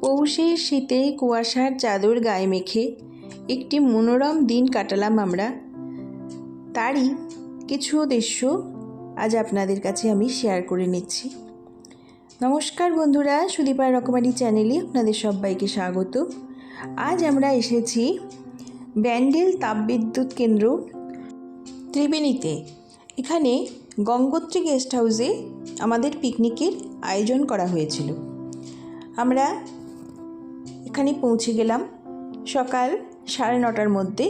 পৌষের শীতে কুয়াশার চাদর গায়ে মেখে একটি মনোরম দিন কাটালাম আমরা। তারই কিছু দৃশ্য আজ আপনাদের কাছে আমি শেয়ার করে নিচ্ছি। নমস্কার বন্ধুরা সুদীপার রকমারি চ্যানেলে আপনাদের সবাইকে স্বাগত। আজ আমরা এসেছি ব্যান্ডেল তাপবিদ্যুৎ কেন্দ্র ত্রিবেণীতে। এখানে গঙ্গোত্রী গেস্ট হাউসে আমাদের পিকনিকের আয়োজন করা হয়েছিল। আমরা এখানে পৌঁছে গেলাম সকাল সাড়ে নটার মধ্যে।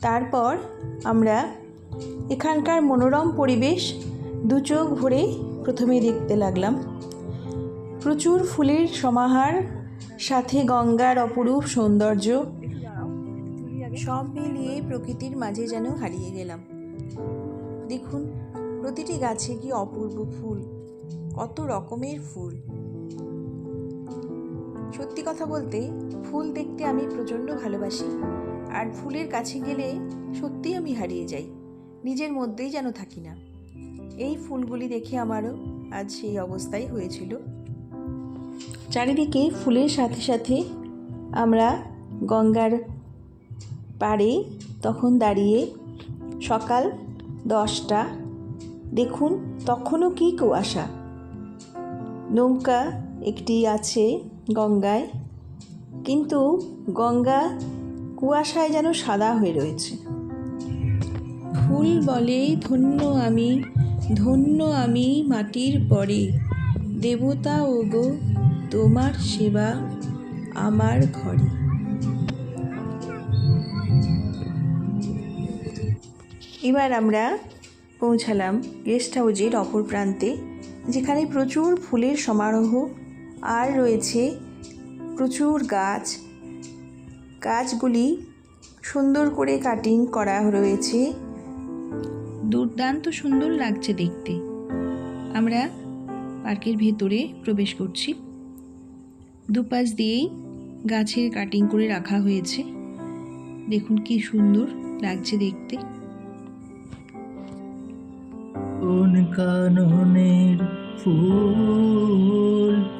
তারপর আমরা এখানকার মনোরম পরিবেশ দু চোখ ভরে প্রথমে দেখতে লাগলাম। প্রচুর ফুলের সমাহার, সাথে গঙ্গার অপরূপ সৌন্দর্য, সব মিলিয়ে প্রকৃতির মাঝে যেন হারিয়ে গেলাম। দেখুন, প্রতিটি গাছে কি অপূর্ব ফুল, কত রকমের ফুল। সত্যি কথা বলতে, ফুল দেখতে আমি প্রচণ্ড ভালোবাসি। আর ফুলের কাছে গেলে সত্যিই আমি হারিয়ে যাই। নিজের মধ্যেই যেন থাকি না। এই ফুলগুলি দেখে আমারও আজ সেই অবস্থাই হয়েছিল। চারিদিকে ফুলের সাথে সাথে আমরা গঙ্গার পাড়ে তখন দাঁড়িয়ে সকাল দশটা দেখুন তখনও কি কুয়াশা। নৌকা একটি আছে গঙ্গায়। কিন্তু গঙ্গা কুয়াশায় যেন সাদা হয়ে রয়েছে। ফুল বলে ধন্য আমি ধন্য আমি মাটির পরে। দেবতা ও গো তোমার সেবা আমার ঘরে। এবার আমরা পৌঁছালাম গেস্ট হাউজের অপর প্রান্তে যেখানে প্রচুর ফুলের সমারোহ আর রয়েছে প্রচুর গাছ। গাছগুলি সুন্দর করে কাটিং করা রয়েছে। দুর্দান্ত সুন্দর লাগছে দেখতে। আমরা পার্কের ভেতরে প্রবেশ করছি। দুপাশ দিয়েই গাছের কাটিং করে রাখা হয়েছে। দেখুন কি সুন্দর লাগছে দেখতে। কোন কাননের ফুল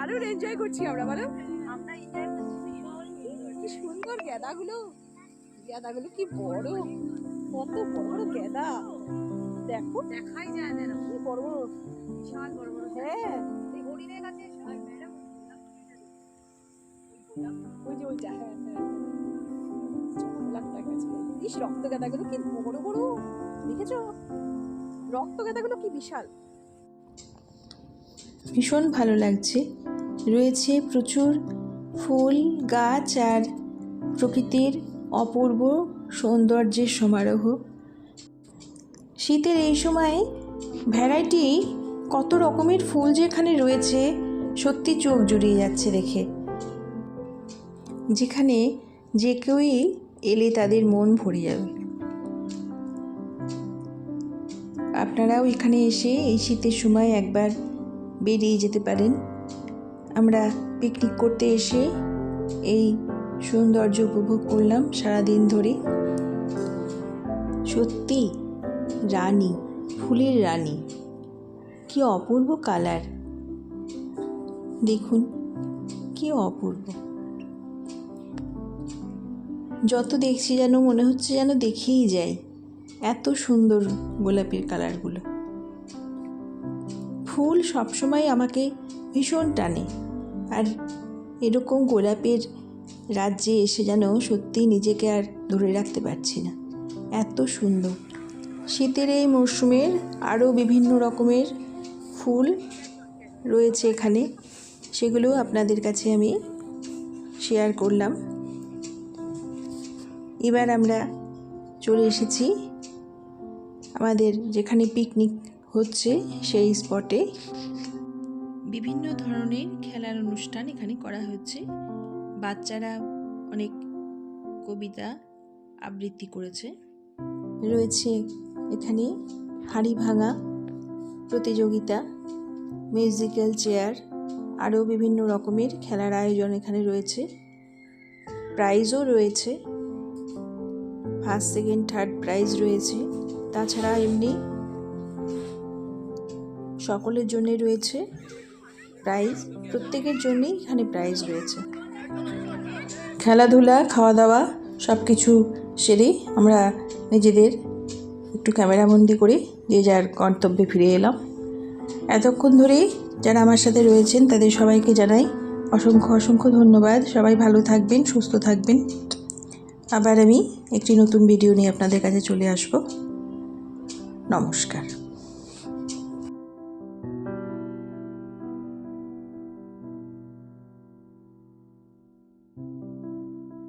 দারুণ এনজয় করছি আমরা বলো। কি সুন্দর গেদাগুলো। গেদাগুলো কি বড় কত বড় গেদা। দেখো। দেখাই যায় না কি বড় বড়। বিশাল বড় বড় হ্যাঁ। হরিণের কাছে ওই যে ওইটা হ্যাঁ হ্যাঁ ইস রক্ত গেদাগুলো কি বড় বড়। দেখেছ? রক্ত গেদাগুলো কি বিশাল। ভীষণ ভালো লাগছে। রয়েছে প্রচুর ফুল, গাছ আর প্রকৃতির অপূর্ব সৌন্দর্যের সমারোহ। শীতের এই সময়ে ভ্যারাইটি কত রকমের ফুল যে এখানে রয়েছে, সত্যি চোখ জুড়িয়ে যাচ্ছে দেখে। যেখানে যে কেউই এলে তাদের মন ভরে যাবে। আপনারাও এখানে এসে এই শীতের সময় একবার বেরিয়ে যেতে পারেন। আমরা পিকনিক করতে এসে এই সৌন্দর্য উপভোগ করলাম সারাদিন ধরে। সত্যি, রানী, ফুলের রানী। কি অপূর্ব কালার। দেখুন, কি অপূর্ব। যত দেখছি যেন মনে হচ্ছে যেন দেখেই যাই। এত সুন্দর গোলাপের কালারগুলো। ফুল সবসময় আমাকে ভীষণ টানে। আর এরকম গোলাপের রাজ্যে এসে যেন সত্যি নিজেকে আর ধরে রাখতে পারছি না। এত সুন্দর। শীতের এই মরশুমের আরও বিভিন্ন রকমের ফুল রয়েছে এখানে। সেগুলো আপনাদের কাছে আমি শেয়ার করলাম। এবার আমরা চলে এসেছি আমাদের যেখানে পিকনিক হচ্ছে সেই স্পটে বিভিন্ন ধরনের খেলার অনুষ্ঠান এখানে করা হচ্ছে। বাচ্চারা অনেক কবিতা আবৃত্তি করেছে। রয়েছে এখানে হাড়ি ভাঙা প্রতিযোগিতা মিউজিক্যাল চেয়ার আরও বিভিন্ন রকমের খেলার আয়োজন এখানে রয়েছে। প্রাইজও রয়েছে। ফার্স্ট সেকেন্ড থার্ড প্রাইজ রয়েছে। তাছাড়া এমনি সকলের জন্য রয়েছে প্রাইজ প্রত্যেকের জন্যেই এখানে প্রাইজ রয়েছে। খেলাধুলা খাওয়া দাওয়া সব কিছু সেরে আমরা নিজেদের একটু ক্যামেরাবন্দি করে যে যার গন্তব্যে ফিরে এলাম। এতক্ষণ ধরেই যারা আমার সাথে রয়েছেন, তাদের সবাইকে জানাই অসংখ্য অসংখ্য ধন্যবাদ। সবাই ভালো থাকবেন, সুস্থ থাকবেন। আবার আমি একটি নতুন ভিডিও নিয়ে আপনাদের কাছে চলে আসব। নমস্কার।